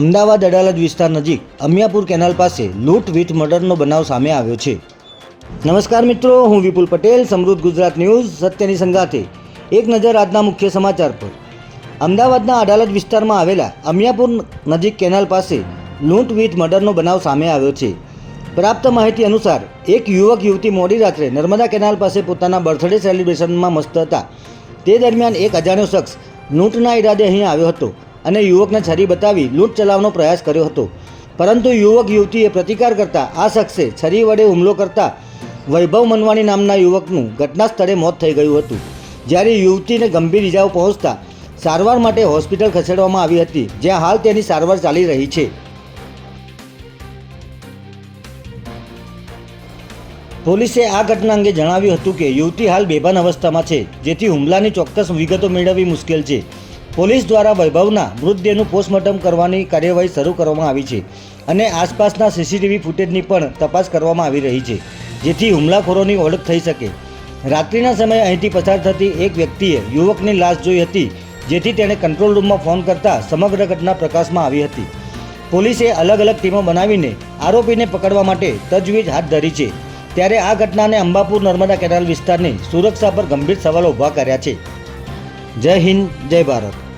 અમદાવાદ અડાલજ વિસ્તાર નજીક અમિયાપુર કેનાલ પાસે લૂંટ વિથ મર્ડરનો બનાવ સામે આવ્યો છે. નમસ્કાર મિત્રો, હું વિપુલ પટેલ, સમૃદ્ધ ગુજરાત ન્યૂઝ, સત્યની સંગાથે. એક નજર આજના મુખ્ય સમાચાર પર. અમદાવાદના અડાલજ વિસ્તારમાં આવેલા અમિયાપુર નજીક કેનાલ પાસે લૂંટ વિથ મર્ડરનો બનાવ સામે આવ્યો છે. પ્રાપ્ત માહિતી અનુસાર, એક યુવક યુવતી મોડી રાત્રે નર્મદા કેનાલ પાસે પોતાના બર્થડે સેલિબ્રેશનમાં મસ્ત હતા. તે દરમિયાન એક અજાણ્યો શખ્સ લૂંટના ઈરાદે અહીં આવ્યો હતો. અને યુવકને છરી બતાવી લૂંટ ચલાવવાનો પ્રયાસ કર્યો હતો. પરંતુ યુવક યુવતીએ પ્રતિકાર કરતા આ શખ્સે છરી વડે હુમલો કરતા વૈભવ મનવાણી નામના યુવકનું ઘટના સ્થળે મોત થઈ ગયું હતું. જ્યારે યુવતીને ગંભીર ઇજાઓ પહોંચતા સારવાર માટે હોસ્પિટલ ખસેડવામાં આવી હતી, જ્યાં હાલ તેની સારવાર ચાલી રહી છે. પોલીસે આ ઘટના અંગે જણાવ્યું હતું કે યુવતી હાલ બેભાન અવસ્થામાં છે, જેથી હુમલાની ચોક્કસ વિગતો મેળવવી મુશ્કેલ છે. પોલીસ દ્વારા વૈભવના મૃતદેહનું પોસ્ટમોર્ટમ કરવાની કાર્યવાહી શરૂ કરવામાં આવી છે અને આસપાસના સીસીટીવી ફૂટેજની પણ તપાસ કરવામાં આવી રહી છે, જેથી હુમલાખોરોની ઓળખ થઈ શકે. રાત્રિના સમયે અહીંથી પસાર થતી એક વ્યક્તિએ યુવકની લાશ જોઈ હતી, જેથી તેણે કંટ્રોલ રૂમમાં ફોન કરતા સમગ્ર ઘટના પ્રકાશમાં આવી હતી. પોલીસે અલગ અલગ ટીમો બનાવીને આરોપીને પકડવા માટે તજવીજ હાથ ધરી છે. ત્યારે આ ઘટનાને અંબાપુર નર્મદા કેનાલ વિસ્તારની સુરક્ષા પર ગંભીર સવાલો ઊભા કર્યા છે. જય હિન્દ જય ભારત.